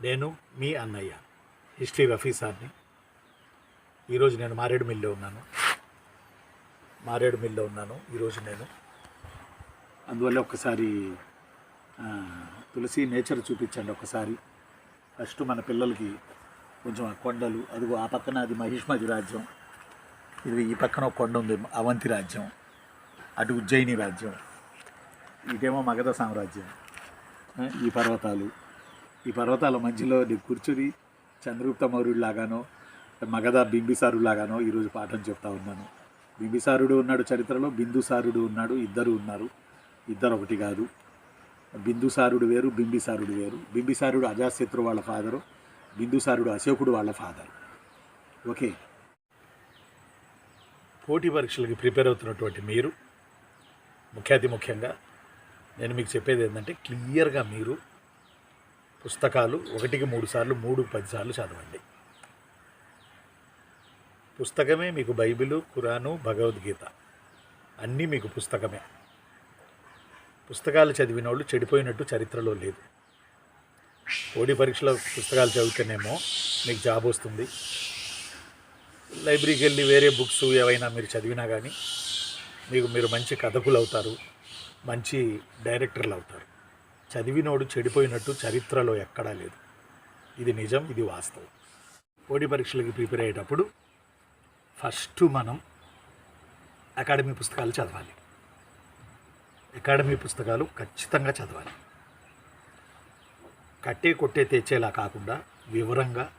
నేను మీ అన్నయ్య హిస్టరీ రఫీ సార్ని ఈరోజు నేను మారేడు మిల్లో ఉన్నాను. మారేడు మిల్లో ఉన్నాను. ఈరోజు నేను. అందువల్ల ఒకసారి తులసి నేచర్ చూపించండి ఒకసారి. ఫస్ట్ మన పిల్లలకి కొంచెం ఆ కొండలు అదిగో ఆ పక్కన అది మహిష్మతి రాజ్యం. ఇది ఈ పక్కన ఒక కొండ ఉంది అవంతి రాజ్యం. అటు ఉజ్జయిని రాజ్యం. ఇదేమో మగధ సామ్రాజ్యం. ఈ పర్వతాలు. ఈ పర్వతాల మధ్యలో నేను కూర్చుని చంద్రగుప్త మౌర్యుడు లాగానో మగధ బింబిసారుడు లాగానో ఈరోజు పాఠం చెప్తా ఉన్నాను. బింబిసారుడు ఉన్నాడు చరిత్రలో బిందుసారుడు ఉన్నాడు ఇద్దరు ఉన్నారు. ఇద్దరు ఒకటి కాదు. బిందుసారుడు వేరు బింబిసారుడు వేరు. బింబిసారుడు అజాశత్రు వాళ్ళ ఫాదరు బిందుసారుడు అశోకుడు వాళ్ళ ఫాదర్. ఓకే. పోటీ పరీక్షలకి ప్రిపేర్ అవుతున్నటువంటి మీరు ముఖ్యాతి ముఖ్యంగా నేను మీకు చెప్పేది ఏంటంటే క్లియర్గా మీరు పుస్తకాలు ఒకటికి మూడు సార్లు మూడు పదిసార్లు చదవండి. పుస్తకమే మీకు బైబిలు ఖురాను భగవద్గీత. అన్నీ మీకు పుస్తకమే. పుస్తకాలు చదివిన వాళ్ళు చెడిపోయినట్టు చరిత్రలో లేదు. పోటీ పరీక్షలో పుస్తకాలు చదివితేనేమో మీకు జాబ్ వస్తుంది. లైబ్రరీకి వెళ్ళి వేరే బుక్స్ ఏవైనా మీరు చదివినా కానీ మీకు మీరు మంచి కథకులు అవుతారు మంచి డైరెక్టర్లు అవుతారు చదివినోడు చెడిపోయినట్టు చరిత్రలో ఎక్కడా లేదు. ఇది నిజం ఇది వాస్తవం. పోటీ పరీక్షలకి ప్రిపేర్ అయ్యేటప్పుడు ఫస్ట్ మనం అకాడమీ పుస్తకాలు చదవాలి. అకాడమీ పుస్తకాలు ఖచ్చితంగా చదవాలి. కట్టే కొట్టే తెచ్చేలా కాకుండా వివరంగా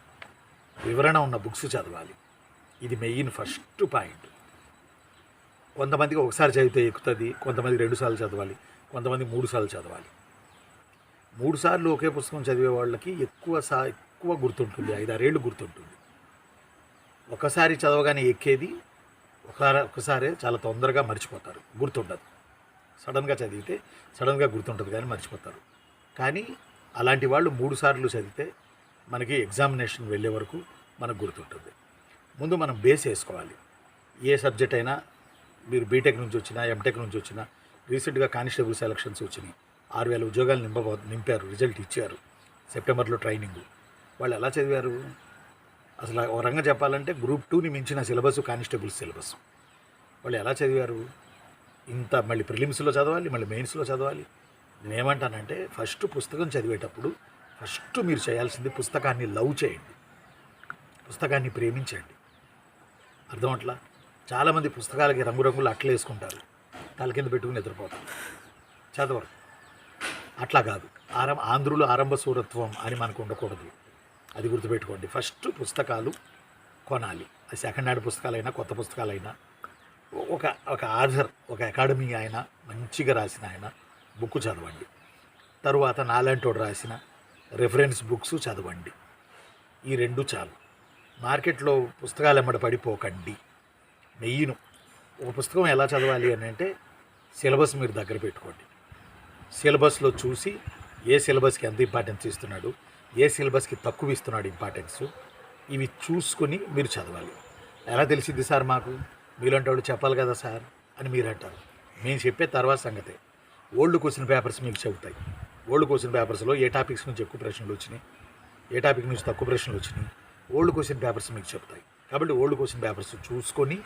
వివరణ ఉన్న బుక్స్ చదవాలి. ఇది మెయిన్ ఫస్ట్ పాయింట్. కొంతమందికి ఒకసారి చదివితే ఎక్కుతుంది కొంతమంది రెండు సార్లు చదవాలి కొంతమంది మూడు సార్లు చదవాలి. మూడు సార్లు ఒకే పుస్తకం చదివే వాళ్ళకి ఎక్కువ సా ఎక్కువ గుర్తుంటుంది. ఐదారేళ్ళు గుర్తుంటుంది. ఒకసారి చదవగానే ఎక్కేది ఒకసారి ఒకసారి చాలా తొందరగా మర్చిపోతారు. గుర్తుండదు. సడన్గా చదివితే సడన్గా గుర్తుంటుంది కానీ మర్చిపోతారు. కానీ అలాంటి వాళ్ళు మూడు సార్లు చదివితే మనకి ఎగ్జామినేషన్ వెళ్ళే వరకు మనకు గుర్తుంటుంది. ముందు మనం బేస్ వేసుకోవాలి. ఏ సబ్జెక్ట్ అయినా మీరు బీటెక్ నుంచి వచ్చినా ఎంటెక్ నుంచి వచ్చినా రీసెంట్గా కానిస్టేబుల్ సెలక్షన్స్ వచ్చినాయి. ఆరు వేల ఉద్యోగాలు నింపబో నింపారు రిజల్ట్ ఇచ్చారు. సెప్టెంబర్లో ట్రైనింగ్. వాళ్ళు ఎలా చదివారు? అసలు ఒక రంగా చెప్పాలంటే గ్రూప్ టూని మించిన సిలబస్ కానిస్టేబుల్ సిలబస్. వాళ్ళు ఎలా చదివారు? ఇంత మళ్ళీ ప్రిలిమ్స్లో చదవాలి మళ్ళీ మెయిన్స్లో చదవాలి. నేనేమంటానంటే ఫస్ట్ పుస్తకం చదివేటప్పుడు ఫస్ట్ మీరు చేయాల్సింది పుస్తకాన్ని లవ్ చేయండి. పుస్తకాన్ని ప్రేమించండి. అర్థం అట్లా? చాలామంది పుస్తకాలకి రంగురంగులు అట్లేసుకుంటారు. తల కింద పెట్టుకుని నిద్రపోతారు. చదవరు. అట్లా కాదు. ఆరం ఆంధ్రులు ఆరంభ సూరత్వం అని మనకు ఉండకూడదు. అది గుర్తుపెట్టుకోండి. ఫస్ట్ పుస్తకాలు కొనాలి. అది సెకండ్ హ్యాండ్ పుస్తకాలైనా కొత్త పుస్తకాలైనా. ఒక ఒక ఆధర్ ఒక అకాడమీ ఆయన మంచిగా రాసిన ఆయన బుక్ చదవండి. తరువాత నాలాంటోడు రాసిన రెఫరెన్స్ బుక్స్ చదవండి. ఈ రెండు చాలు. మార్కెట్లో పుస్తకాలు ఎమ్మడ పడిపోకండి. మెయిన్. ఒక పుస్తకం ఎలా చదవాలి అని అంటే సిలబస్ మీరు దగ్గర పెట్టుకోండి. సిలబస్లో చూసి ఏ సిలబస్కి ఎంత ఇంపార్టెన్స్ ఇస్తున్నాడు ఏ సిలబస్కి తక్కువ ఇస్తున్నాడు ఇంపార్టెన్స్ ఇవి చూసుకొని మీరు చదవాలి. ఎలా తెలిసింది సార్ మాకు? మీలాంటి వాళ్ళు చెప్పాలి కదా సార్ అని మీరు అంటారు. మేము చెప్పే తర్వాత సంగతే. ఓల్డ్ క్వశ్చన్ పేపర్స్ మీకు చెబుతాయి. ఓల్డ్ క్వశ్చన్ పేపర్స్లో ఏ టాపిక్స్ నుంచి ఎక్కువ ప్రశ్నలు వచ్చినాయి? ఏ టాపిక్ నుంచి తక్కువ ప్రశ్నలు వచ్చినాయి? ఓల్డ్ క్వశ్చన్ పేపర్స్ మీకు చెప్తాయి కాబట్టి ఓల్డ్ క్వశ్చన్ పేపర్స్ చూసుకొని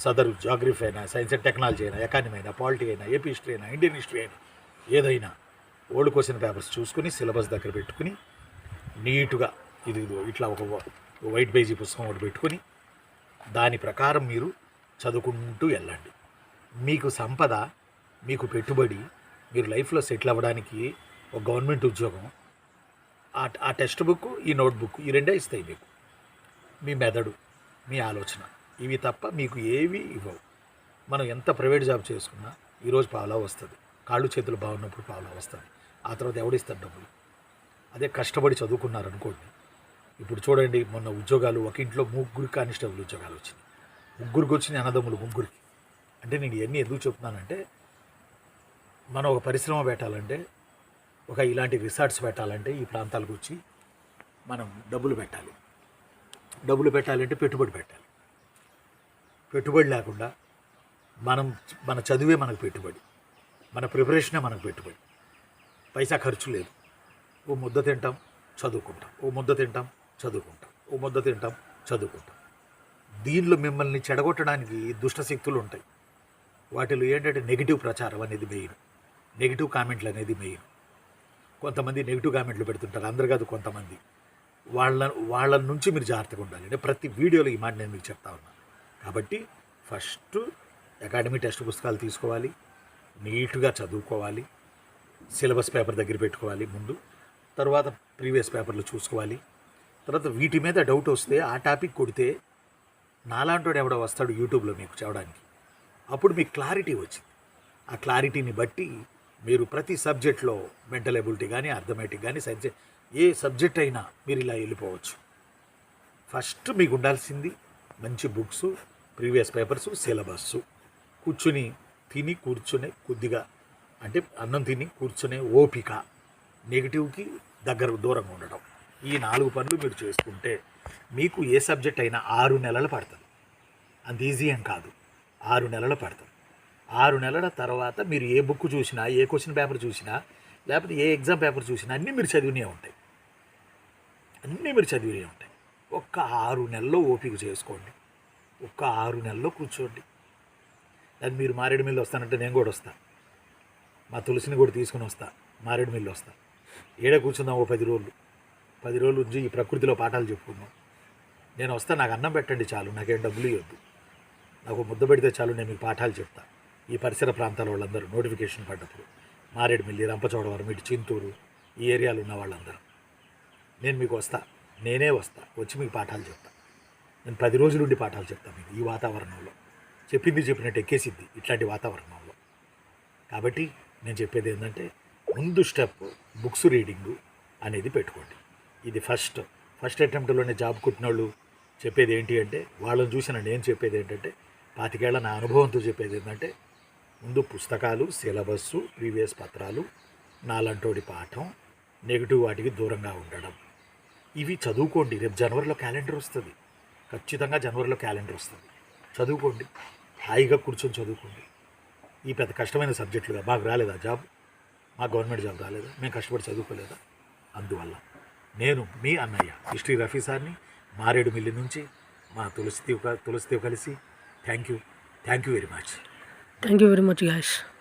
సదరు జాగ్రఫీ అయినా సైన్స్ అండ్ టెక్నాలజీ అయినా ఎకానమీ అయినా పాలిటీ అయినా ఏపీ హిస్టరీ అయినా ఇండియన్ హిస్టరీ అయినా ఏదైనా ఓల్డ్ క్వశ్చన్ పేపర్స్ చూసుకొని సిలబస్ దగ్గర పెట్టుకుని నీటుగా ఇది ఇట్లా ఒక వైట్ పేజీ పుస్తకం ఒకటి పెట్టుకొని దాని ప్రకారం మీరు చదువుకుంటూ వెళ్ళండి. మీకు సంపద మీకు పెట్టుబడి మీరు లైఫ్లో సెటిల్ అవ్వడానికి ఒక గవర్నమెంట్ ఉద్యోగం ఆ ఆ టెక్స్ట్ బుక్ ఈ నోట్బుక్ ఈ రెండే ఇస్తాయి మీకు. మీ మెదడు మీ ఆలోచన ఇవి తప్ప మీకు ఏవి ఇవ్వవు. మనం ఎంత ప్రైవేట్ జాబ్ చేసుకున్నా ఈరోజు పావులా వస్తుంది. కాళ్ళు చేతులు బాగున్నప్పుడు ప్రాబ్లం వస్తుంది ఆ తర్వాత ఎవడిస్తారు డబ్బులు? అదే కష్టపడి చదువుకున్నారనుకోండి. ఇప్పుడు చూడండి మొన్న ఉద్యోగాలు ఒక ఇంట్లో ముగ్గురు కానిస్టేబుల్ ఉద్యోగాలు వచ్చినాయి. ముగ్గురికి వచ్చిన అన్నదమ్ములు ముగ్గురికి. అంటే నేను ఇవన్నీ ఎందుకు చెప్తున్నానంటే మనం ఒక పరిశ్రమ పెట్టాలంటే ఒక ఇలాంటి రిసార్ట్స్ పెట్టాలంటే ఈ ప్రాంతాలకు వచ్చి మనం డబ్బులు పెట్టాలి. డబ్బులు పెట్టాలంటే పెట్టుబడి పెట్టాలి. పెట్టుబడి లేకుండా మనం మన చదివే మనకు పెట్టుబడి. మన ప్రిపరేషనే మనకు పెట్టుబడి. పైసా ఖర్చు లేదు. ఓ ముద్ద తింటాం చదువుకుంటాం. ఓ ముద్ద తింటాం చదువుకుంటాం. ఓ ముద్ద తింటాం చదువుకుంటాం. దీనిలో మిమ్మల్ని చెడగొట్టడానికి దుష్ట శక్తులు ఉంటాయి. వాటిలో ఏంటంటే నెగిటివ్ ప్రచారం అనేది మెయిన్ నెగిటివ్ కామెంట్లు అనేది మెయిన్ కొంతమంది నెగిటివ్ కామెంట్లు పెడుతుంటారు. అందరు కాదు కొంతమంది. వాళ్ళ వాళ్ళ నుంచి మీరు జాగ్రత్తగా ఉండాలి. అంటే ప్రతి వీడియోలో ఈ మాట నేను మీకు చెప్తా ఉన్నా. కాబట్టి ఫస్ట్ అకాడమీ టెక్స్ట్ పుస్తకాలు తీసుకోవాలి. నీట్గా చదువుకోవాలి సిలబస్ పేపర్ దగ్గర పెట్టుకోవాలి ముందు తర్వాత ప్రీవియస్ పేపర్లు చూసుకోవాలి తర్వాత వీటి మీద డౌట్ వస్తే ఆ టాపిక్ కొడితే నాలాంటోడు ఎవడో వస్తాడు యూట్యూబ్లో మీకు చెప్పడానికి. అప్పుడు మీకు క్లారిటీ వచ్చింది. ఆ క్లారిటీని బట్టి మీరు ప్రతి సబ్జెక్ట్లో మెంటల్ ఎబిలిటీ కానీ అర్థమెటిక్ కానీ సైన్స్ ఏ సబ్జెక్ట్ అయినా మీరు ఇలా వెళ్ళిపోవచ్చు. ఫస్ట్ మీకు ఉండాల్సింది మంచి బుక్స్ ప్రీవియస్ పేపర్స్ సిలబస్ కూర్చుని తిని కూర్చునే కొద్దిగా అంటే అన్నం తిని కూర్చునే ఓపిక నెగిటివ్కి దగ్గర దూరంగా ఉండడం ఈ నాలుగు పనులు మీరు చేసుకుంటే మీకు ఏ సబ్జెక్ట్ అయినా ఆరు నెలలు పడుతుంది. అంత ఈజీ ఏం కాదు. ఆరు నెలలు పడుతుంది. ఆరు నెలల తర్వాత మీరు ఏ బుక్ చూసినా ఏ క్వశ్చన్ పేపర్ చూసినా లేకపోతే ఏ ఎగ్జామ్ పేపర్ చూసినా అన్నీ మీరు చదివినే ఉంటాయి. అన్నీ మీరు చదివినే ఉంటాయి. ఒక్క ఆరు నెలల్లో ఓపిక చేసుకోండి. ఒక్క ఆరు నెలల్లో కూర్చోండి. అది మీరు మారేడు మిల్లు వస్తానంటే నేను కూడా వస్తాను మా తులసిని కూడా తీసుకుని వస్తా. మారేడు మిల్లు వస్తా. ఏడ కూర్చుందాం ఓ పది రోజులు. పది రోజులు ఉంచి ఈ ప్రకృతిలో పాఠాలు చెప్పుకుందాం. నేను వస్తా నాకు అన్నం పెట్టండి చాలు. నాకేం డబ్బులు ఇవ్వద్దు. నాకు ముద్ద పెడితే చాలు నేను మీకు పాఠాలు చెప్తా. ఈ పరిసర ప్రాంతాల వాళ్ళందరూ నోటిఫికేషన్ పడ్డప్పుడు. మారేడుమిల్లి రంపచోడవరం ఇటు చింతూరు ఈ ఏరియాలో ఉన్న వాళ్ళందరూ. నేను మీకు వస్తా. నేనే వస్తా. వచ్చి మీకు పాఠాలు చెప్తా. నేను పది రోజులుండి పాఠాలు చెప్తాను మీకు ఈ వాతావరణంలో. చెప్పింది చెప్పినట్టు ఎక్కేసిద్ది ఇట్లాంటి వాతావరణంలో. కాబట్టి నేను చెప్పేది ఏంటంటే ముందు స్టెప్ బుక్స్ రీడింగు అనేది పెట్టుకోండి. ఇది ఫస్ట్. ఫస్ట్ అటెంప్ట్లోనే జాబ్ కుట్టిన వాళ్ళు చెప్పేది ఏంటి అంటే వాళ్ళని చూసిన నేను చెప్పేది ఏంటంటే పాతికేళ్ళ నా అనుభవంతో చెప్పేది ఏంటంటే ముందు పుస్తకాలు సిలబస్సు ప్రీవియస్ పత్రాలు నాలంటోడి పాఠం నెగిటివ్ వాటికి దూరంగా ఉండడం. ఇవి చదువుకోండి. రేపు జనవరిలో క్యాలెండర్ వస్తుంది. ఖచ్చితంగా జనవరిలో క్యాలెండర్ వస్తుంది. చదువుకోండి. హాయిగా కూర్చొని చదువుకోండి. ఈ పెద్ద కష్టమైన సబ్జెక్టులుగా మాకు రాలేదా జాబ్? మా గవర్నమెంట్ జాబ్ రాలేదా? మేము కష్టపడి చదువుకోలేదా? అందువల్ల నేను మీ అన్నయ్య హిస్టరీ రఫీ సార్ని మారేడు మిల్లి నుంచి మా తులసిదేవ్ క- తులసిదేవ్ కలిసి thank you thank you very much. Thank you very much Yash